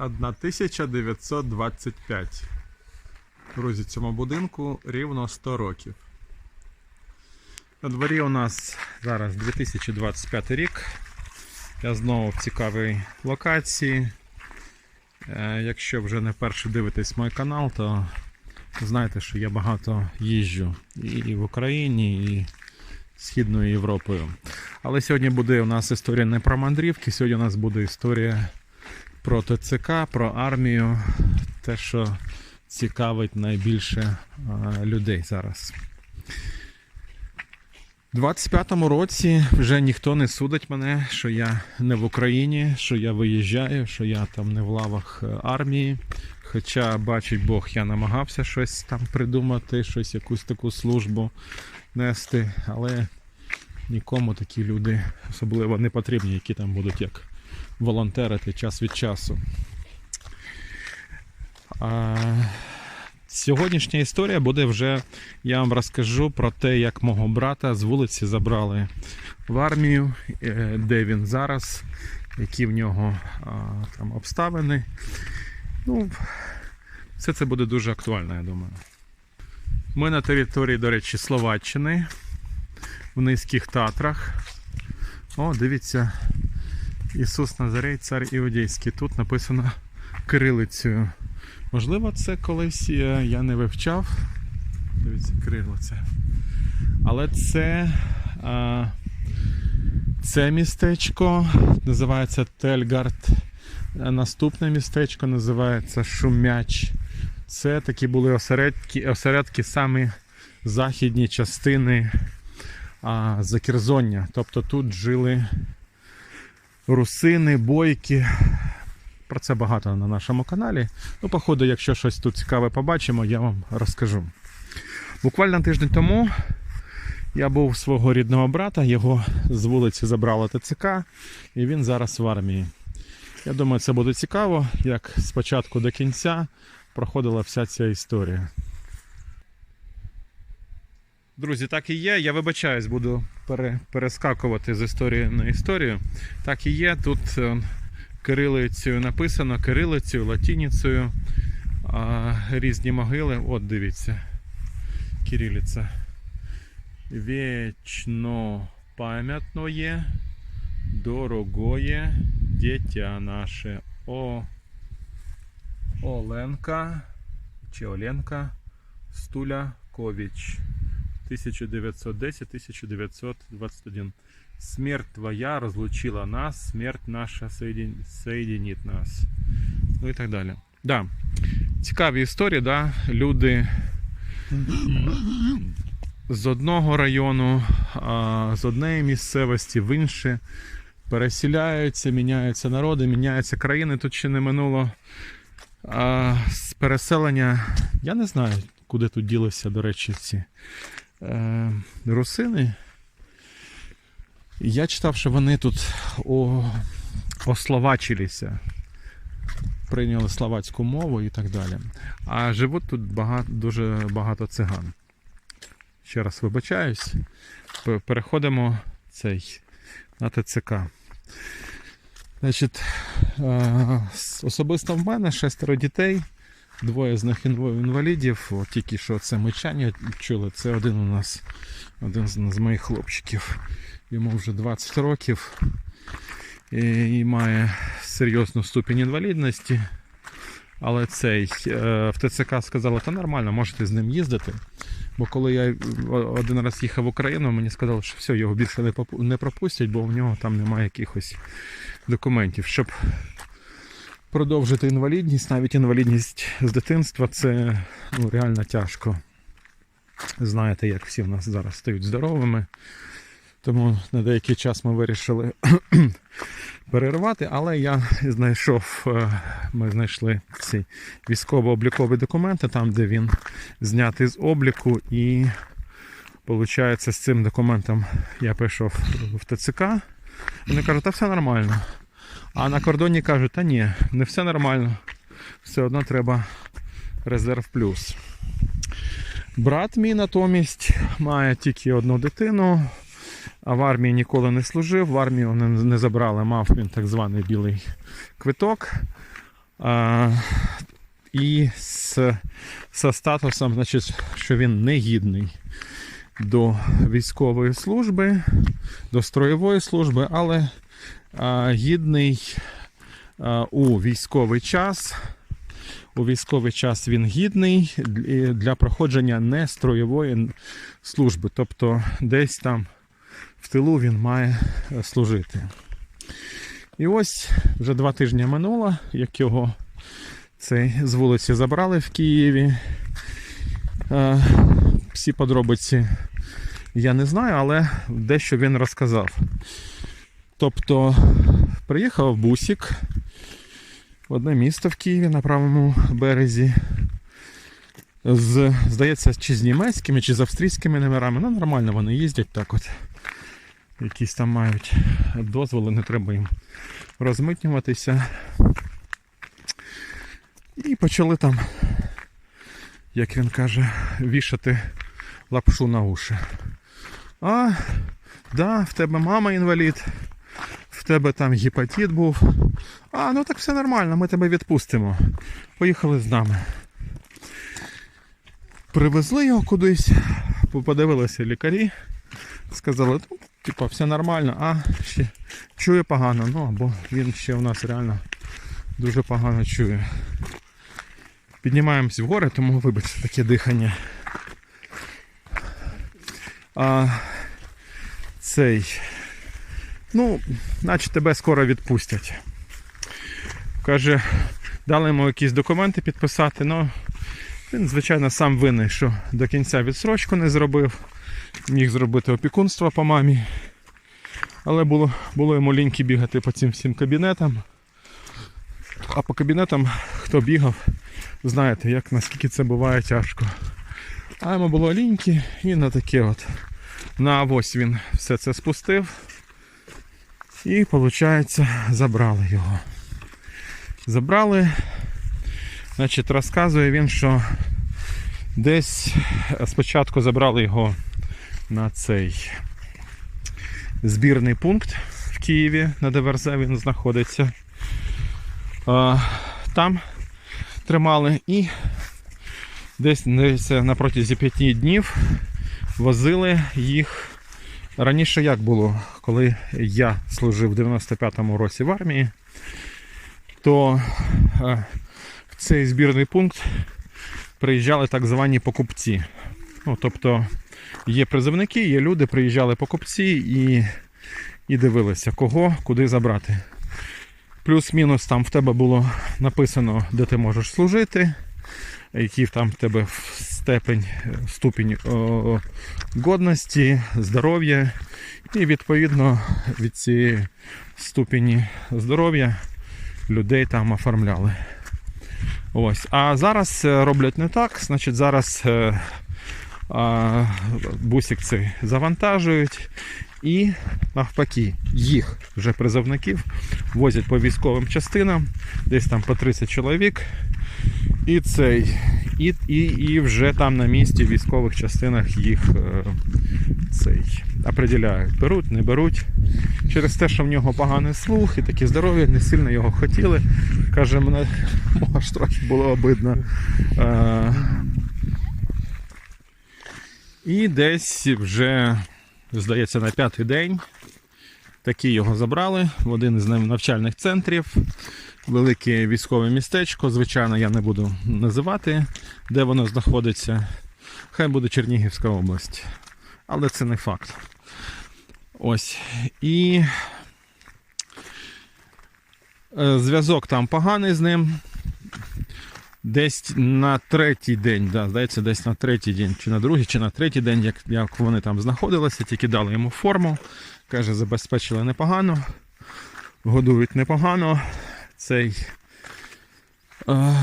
1925. Друзі, цьому будинку рівно 100 років. На дворі у нас зараз 2025 рік. Я знову в цікавій локації. Е, Якщо вже не вперше дивитесь мій канал, то знаєте, що я багато їжджу і в Україні, і Східною Європою. Але сьогодні буде у нас історія не про мандрівки, сьогодні у нас буде історія про ТЦК, про армію, те, що цікавить найбільше людей зараз. У 25-му році вже ніхто не судить мене, що я не в Україні, що я виїжджаю, що я там не в лавах е, армії. Хоча, бачить Бог, я намагався щось там придумати, щось, якусь таку службу нести, але нікому такі люди особливо не потрібні, які там будуть як волонтерити час від часу. А, сьогоднішня історія буде вже, я вам розкажу про те, як мого брата з вулиці забрали в армію, е, де він зараз, які в нього там обставини. Ну, все це буде дуже актуально, я думаю. Ми на території, до речі, Словаччини, в низьких Татрах. О, дивіться, Ісус Назарей, цар Іудейський. Тут написано кирилицею. Можливо, це колись е, я не вивчав. Дивіться, кирилиця. Але це, а, це містечко називається Тельгард. Наступне містечко називається Шумяч. Це такі були осередки, осередки саме західні частини а, Закерзоння. Тобто тут жили русини, бойки. Про це багато на нашому каналі. Ну, походу, якщо щось тут цікаве побачимо, я вам розкажу. Буквально тиждень тому я був у свого рідного брата, його з вулиці забрало ТЦК, і він зараз в армії. Я думаю, це буде цікаво, як з початку до кінця проходила вся ця історія. Друзі, так і є. Я вибачаюсь, буду пере, перескакувати з історії на історію. Так і є. Тут е, кирилицею написано, кирилицею, латиницею. Різні могили. От дивіться. Кирилиця. Вічно пам'ятноє, дорогое дитя наше. О, Оленка чи Оленка Стулякович. 1910-1921. Смерть твоя разлучила нас, смерть наша соединит нас. Ну і так далі. Да. Цікаві історії, да? люди з одного району, з однієї місцевості в інше переселяються, міняються народи, міняються країни. Тут ще не минуло а, з переселення. Я не знаю, куди тут ділися, до речі, ці е, русини. Я читав, що вони тут о, ословачилися, прийняли словацьку мову і так далі. А живуть тут багато, дуже багато циган. Ще раз вибачаюсь. Переходимо цей на ТЦК. Значить, е, особисто в мене шестеро дітей, двоє з них інвалідів. Тільки що це мичання чули. Це один у нас, один з, моїх хлопчиків. Йому вже 20 років і, і має серйозну ступінь інвалідності. Але цей е, в ТЦК сказали, та нормально, можете з ним їздити. Бо коли я один раз їхав в Україну, мені сказали, що все, його більше не пропустять, бо в нього там немає якихось документів. Щоб продовжити інвалідність, навіть інвалідність з дитинства, це ну, реально тяжко. Знаєте, як всі в нас зараз стають здоровими. Тому на деякий час ми вирішили перервати, але я знайшов, е, ми знайшли ці військово-облікові документи, там, де він знятий з обліку, і виходить, з цим документом я прийшов в ТЦК. Вони кажуть, та все нормально. А на кордоні кажуть, та ні, не все нормально. Все одно треба резерв плюс. Брат мій натомість має тільки одну дитину, а в армії ніколи не служив, в армію не, забрали, мав він так званий білий квиток. А, і з, з статусом, значить, що він негідний до військової служби, до строєвої служби, але гідний у військовий час. У військовий час він гідний для- проходження нестроєвої служби. Тобто десь там в тилу він має е, служити. І ось вже два тижні минуло, як його цей з вулиці забрали в Києві. Е, Всі подробиці я не знаю, але дещо він розказав. Тобто приїхав бусик в одне місто в Києві на правому березі. З, здається, чи з німецькими, чи з австрійськими номерами. Ну, нормально вони їздять так от. Якісь там мають дозволи, не треба їм розмитнюватися. І почали там, як він каже, вішати лапшу на уші. А, да, в тебе мама інвалід, тебе там гепатит був. А, ну так все нормально, ми тебе відпустимо. Поїхали з нами. Привезли його кудись, подивилися лікарі, сказали, ну, типа, все нормально, а ще чує погано, ну або він ще у нас реально дуже погано чує. Піднімаємось в гори, тому вибачте таке дихання. А цей. Ну, наче тебе скоро відпустять. Каже, дали йому якісь документи підписати, ну він, звичайно, сам винний, що до кінця відсрочку не зробив. Міг зробити опікунство по мамі. Але було, було йому ліньки бігати по цим всім кабінетам. А по кабінетам, хто бігав, знаєте, як наскільки це буває тяжко. А йому було ліньки, і на таке от. На авось він все це спустив. І, виходить, забрали його. Забрали. Значить, розказує він, що десь спочатку забрали його на цей збірний пункт в Києві, на ДВРЗ він знаходиться. Там тримали і десь, на протязі п'яти днів возили їх. Раніше як було, коли я служив в 95-му році в армії, то е, в цей збірний пункт приїжджали так звані покупці. Ну, тобто є призовники, є люди, приїжджали покупці і, і дивилися, кого куди забрати. Плюс-мінус там в тебе було написано, де ти можеш служити, який там в тебе степень, ступінь годності, здоров'я. І відповідно від цієї ступені здоров'я людей там оформляли. Ось. А зараз е, роблять не так. Значить, зараз е, а, бусик цей завантажують і навпаки їх вже призовників возять по військовим частинам, десь там по 30 чоловік. І цей, і, і, і вже там на місці в військових частинах їх е, цей определяють. Беруть, не беруть. Через те, що в нього поганий слух і таке здоров'я, не сильно його хотіли. Каже, мене аж трохи було обидно. Е, і десь вже, здається, на п'ятий день таки його забрали в один із навчальних центрів. Велике військове містечко. Звичайно, я не буду називати, де воно знаходиться. Хай буде Чернігівська область. Але це не факт. Ось. І е, зв'язок там поганий з ним. Десь на третій день, да, здається, десь на третій день, чи на другий, чи на третій день, як, як вони там знаходилися, тільки дали йому форму. Каже, забезпечили непогано, годують непогано. Цей. Е,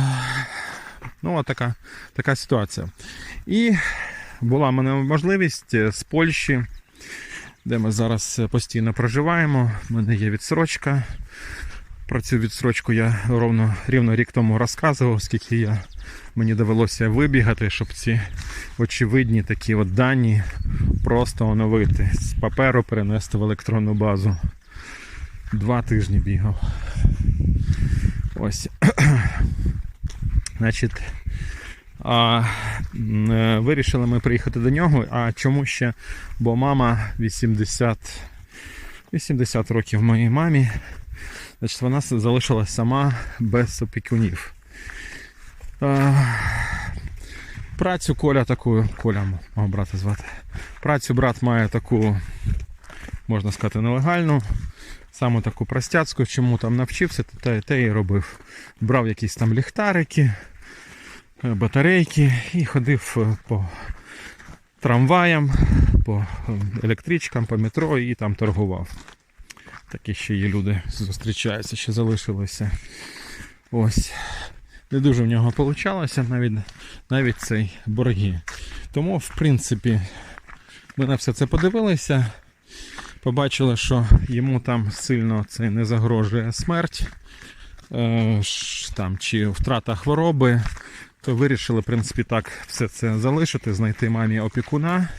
ну, от така, така ситуація. І була в мене можливість е, з Польщі, де ми зараз постійно проживаємо. У мене є відсрочка. Про цю відсрочку я ровно рівно рік тому розказував, скільки я, мені довелося вибігати, щоб ці очевидні такі от дані просто оновити. З паперу перенести в електронну базу. Два тижні бігав. Ось. Значить, е, вирішили ми приїхати до нього. А чому ще? Бо мама 80, 80 років моїй мамі. Значить, вона залишилась сама без опікунів. Працю Коля таку, Коля мого брата звати. Працю брат має таку, можна сказати, нелегальну. Саме таку простяцьку, чому там навчився, те, те і робив. Брав якісь там ліхтарики, е, батарейки і ходив е, по трамваям, по е, електричкам, по метро і там торгував. Такі ще є люди зустрічаються, ще залишилися. Ось. Не дуже в нього вийшло, навіть, навіть цей борги. Тому, в принципі, ми на все це подивилися. Побачили, що йому там сильно це не загрожує смерть е, там, чи втрата хвороби, то вирішили, в принципі, так все це залишити, знайти мамі опікуна.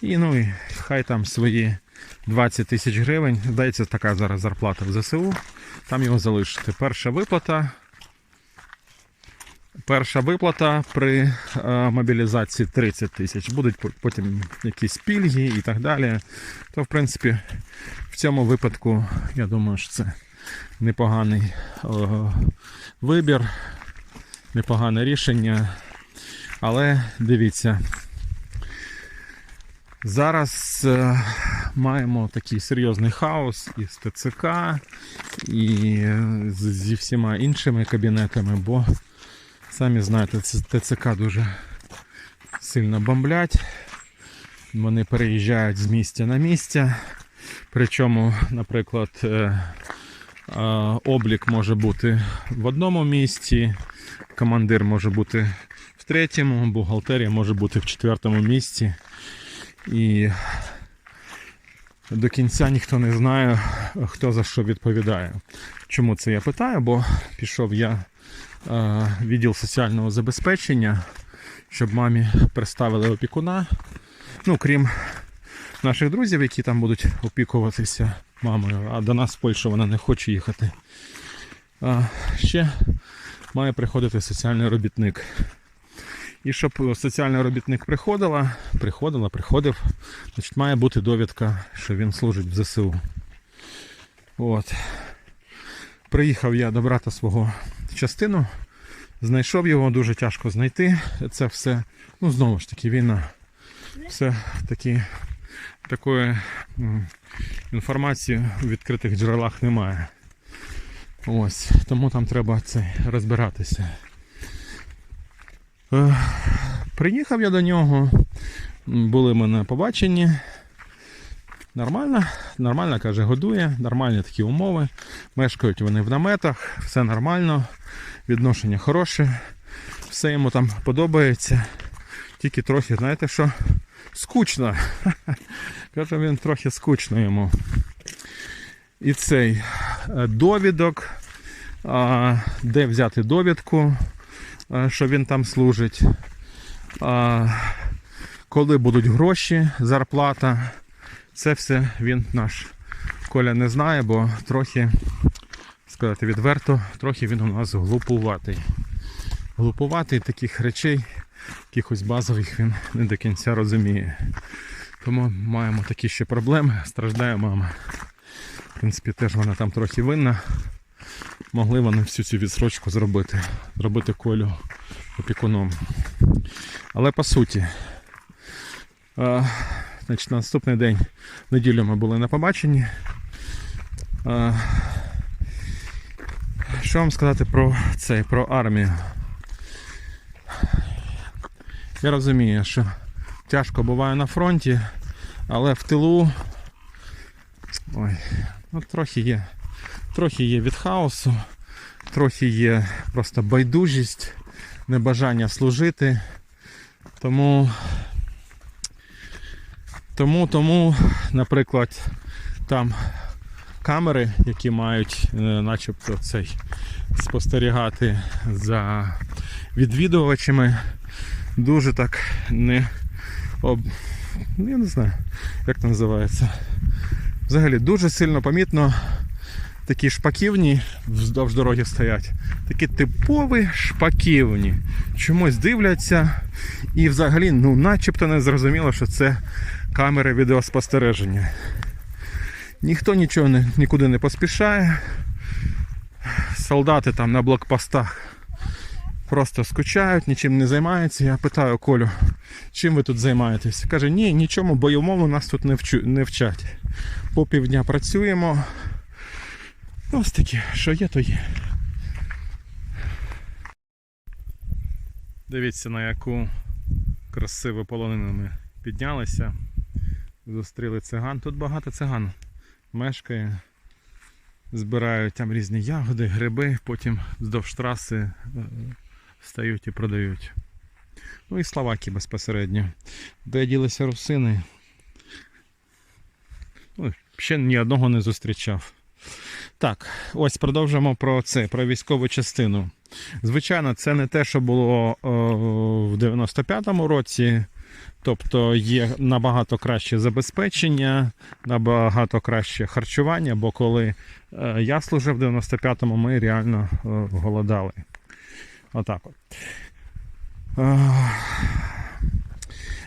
І ну і хай там свої 20 тисяч гривень, здається, така зараз зарплата в ЗСУ, там його залишити. Перша виплата. Перша виплата при е, мобілізації 30 тисяч. Будуть потім якісь пільги і так далі. То, в принципі, в цьому випадку, я думаю, що це непоганий е, вибір, непогане рішення. Але дивіться, зараз е, маємо такий серйозний хаос із ТЦК і зі всіма іншими кабінетами, бо самі знаєте, ТЦК дуже сильно бомблять. Вони переїжджають з місця на місце. Причому, наприклад, е, е, облік може бути в одному місці, командир може бути в третьому, бухгалтерія може бути в четвертому місці. І до кінця ніхто не знає, хто за що відповідає. Чому це я питаю? Бо пішов я відділ соціального забезпечення, щоб мамі представили опікуна. Ну, крім наших друзів, які там будуть опікуватися мамою, а до нас в Польщу вона не хоче їхати. Ще має приходити соціальний робітник. І щоб соціальний робітник приходила, приходила, приходив, значить має бути довідка, що він служить в ЗСУ. От. Приїхав я до брата свого частину, знайшов його, дуже тяжко знайти. Це все, ну знову ж таки, війна. Все такі, такої інформації у відкритих джерелах немає. Ось, тому там треба це розбиратися. Е, Приїхав я до нього, були ми на. Нормально, нормально, каже, годує, нормальні такі умови. Мешкають вони в наметах, все нормально, відношення хороше, все йому там подобається. Тільки трохи, знаєте що? Скучно. Каже, він трохи скучно йому. І цей е, довідок, де взяти довідку, що він там служить. Коли будуть гроші, зарплата. Це все він наш Коля не знає, бо трохи, сказати відверто, трохи він у нас глупуватий. Глупуватий таких речей, якихось базових він не до кінця розуміє. Тому маємо такі ще проблеми. Страждає мама. В принципі, теж вона там трохи винна. Могли вони всю цю відсрочку зробити. Зробити колю опікуном. Але по суті, значить, на наступний день, в неділю ми були на побаченні. Що вам сказати про це, про армію? Я розумію, що тяжко буває на фронті, але в тилу ой, ну, трохи є. Трохи є від хаосу, трохи є просто байдужість, небажання служити. Тому, тому, тому, наприклад, там камери, які мають е, начебто цей спостерігати за відвідувачами, дуже так не об... я не знаю, як це називається. Взагалі дуже сильно помітно такі шпаківні вздовж дороги стоять. Такі типові шпаківні. Чомусь дивляться і взагалі, ну, начебто не зрозуміло, що це камери відеоспостереження. Ніхто нічого не, нікуди не поспішає. Солдати там на блокпостах просто скучають, нічим не займаються. Я питаю Колю, чим ви тут займаєтесь? Каже, ні, нічому бойовому нас тут не, вчу, не вчать. По півдня працюємо. Ну, Ось таке, що є, то є. Дивіться, на яку красиву полонину ми піднялися. Зустріли циган. Тут багато циган мешкає. Збирають там різні ягоди, гриби, потім вздовж траси е, стають і продають. Ну і словаки безпосередньо. Де ділися русини? Ну, ще ні одного не зустрічав. Так, ось продовжимо про це, про військову частину. Звичайно, це не те, що було е, в 95-му році. Тобто є набагато краще забезпечення, набагато краще харчування, бо коли е, я служив в 95-му, ми реально е, голодали. Отак от. Е,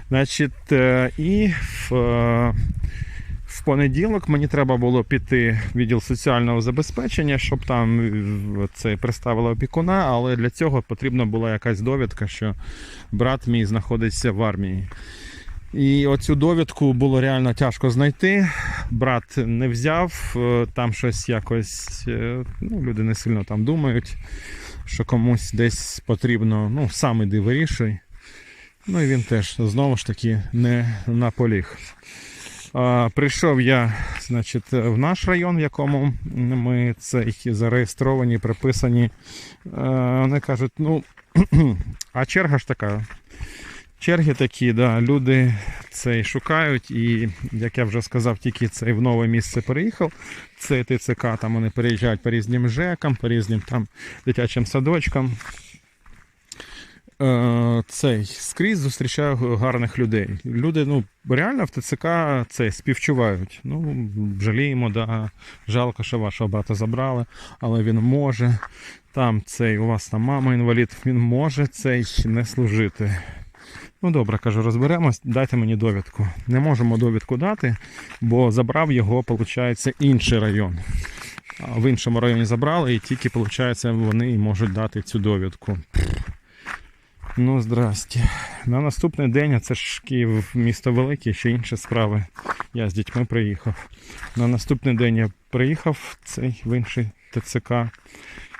Значить, і в, в понеділок мені треба було піти в відділ соціального забезпечення, щоб там е, це представили опікуна, але для цього потрібна була якась довідка, що брат мій знаходиться в армії. І оцю довідку було реально тяжко знайти. Брат не взяв, е, там щось якось, е, ну, люди не сильно там думають, що комусь десь потрібно, ну, сам іди вирішуй. Ну і він теж знову ж таки не наполіг. Прийшов я, значить, в наш район, в якому ми цей зареєстровані, приписані. Вони кажуть, ну, а черга ж така. Черги такі, да, люди цей шукають, і як я вже сказав, тільки цей в нове місце переїхав. Цей ТЦК, там вони переїжджають по різним ЖЕКам, по різним там дитячим садочкам. Е, цей скрізь зустрічаю гарних людей. Люди, ну, реально в ТЦК це співчувають. Ну, жаліємо, да, жалко, що вашого брата забрали, але він може. Там цей, у вас там мама інвалід, він може цей не служити. Ну добре, кажу, розберемось, дайте мені довідку. Не можемо довідку дати, бо забрав його, виходить, інший район. В іншому районі забрали, і тільки, виходить, вони можуть дати цю довідку. Ну, здрасте. На наступний день, а це ж Київ місто велике, ще інші справи. Я з дітьми приїхав. На наступний день я приїхав цей в інший ТЦК.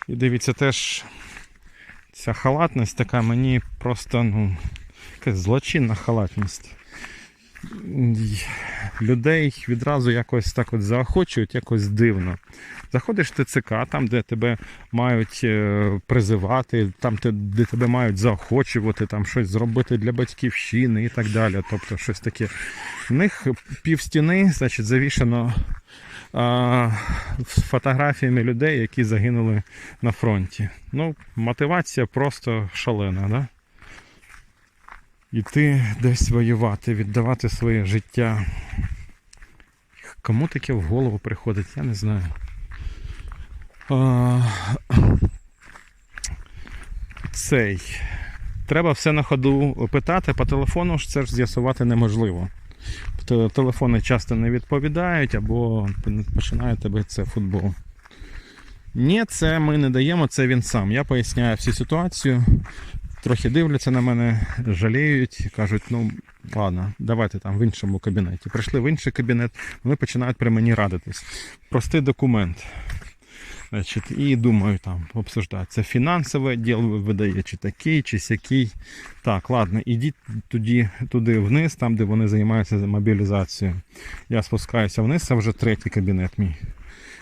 І дивіться, теж ця халатність така мені просто, ну, якась злочинна халатність. Людей відразу якось так от заохочують, якось дивно. Заходиш в ТЦК, там, де тебе мають е, призивати, там, де тебе мають заохочувати, там щось зробити для батьківщини і так далі. Тобто щось таке. В них пів стіни, значить, завішено а, з фотографіями людей, які загинули на фронті. Ну, мотивація просто шалена, да? Іти десь воювати, віддавати своє життя. Кому таке в голову приходить, я не знаю. А, цей. Треба все на ходу питати, по телефону ж це ж з'ясувати неможливо. Телефони часто не відповідають або починає тебе це футбол. Ні, це ми не даємо, це він сам. Я поясняю всю ситуацію. Трохи дивляться на мене, жаліють, кажуть, ну ладно, давайте там в іншому кабінеті. Прийшли в інший кабінет, вони починають при мені радитись. Простий документ. Значить, і думаю, там обсуждати. Це фінансовий відділ видає, чи такий, чи сякий. Так, ладно, ідіть тоді, туди вниз, там, де вони займаються мобілізацією. Я спускаюся вниз, це вже третій кабінет мій.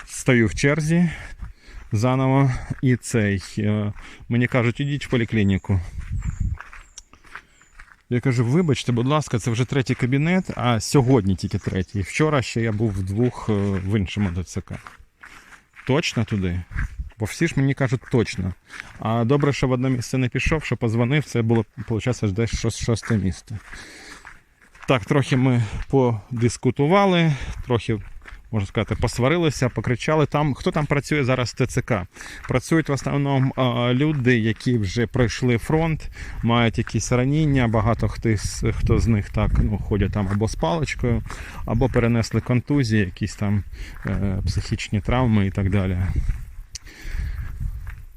Стою в черзі заново і цей. е, Мені кажуть, ідіть в поліклініку. Я кажу, вибачте, будь ласка, це вже третій кабінет, а сьогодні тільки третій. Вчора ще я був вдвох е, в іншому ДЦК. Точно туди? Бо всі ж мені кажуть точно. А добре, що в одне місце не пішов, що позвонив, це було, виходить, десь шосте місце. Так, трохи ми подискутували, трохи можна сказати, посварилися, покричали. Там хто там працює зараз в ТЦК? Працюють в основному люди, які вже пройшли фронт, мають якісь раніння. Багато хто, хто з них так ну, ходять там або з паличкою, або перенесли контузії, якісь там е, психічні травми і так далі.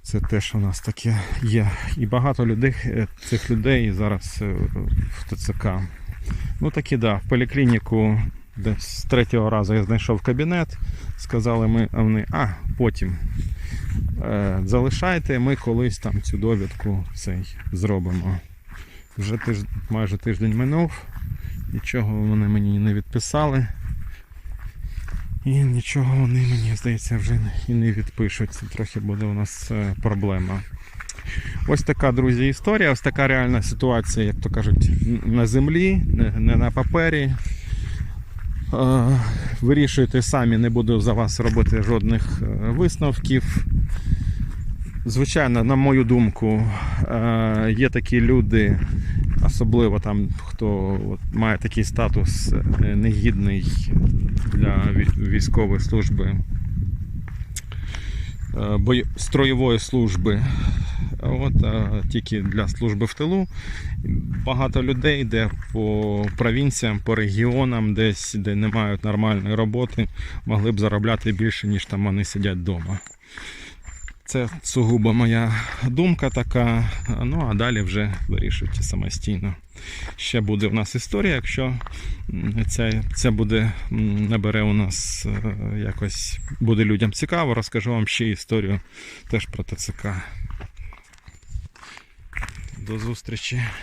Це теж у нас таке є. І багато людей, е, цих людей зараз е, в ТЦК. Ну такі, да, в поліклініку десь з третього разу я знайшов кабінет. Сказали ми, а вони, а потім е, залишайте, ми колись там цю довідку цей зробимо. Вже тиж, майже тиждень минув, нічого вони мені не відписали. І нічого вони мені, здається, вже і не відпишуть. Це трохи буде у нас е, проблема. Ось така, друзі, історія, ось така реальна ситуація, як то кажуть, на землі, не- не на папері. Е, Вирішуйте самі, не буду за вас робити жодних е, висновків. Звичайно, на мою думку, е, є такі люди, особливо там, хто має такий статус негідний для військової служби, строєвої служби. От, а тільки для служби в тилу. Багато людей, йде по провінціям, по регіонам, десь, де не мають нормальної роботи, могли б заробляти більше, ніж там вони сидять вдома. Це сугубо моя думка така. Ну а далі вже вирішуйте самостійно. Ще буде в нас історія, якщо це ця буде набере у нас е, якось буде людям цікаво, розкажу вам ще історію теж про ТЦК. До зустрічі.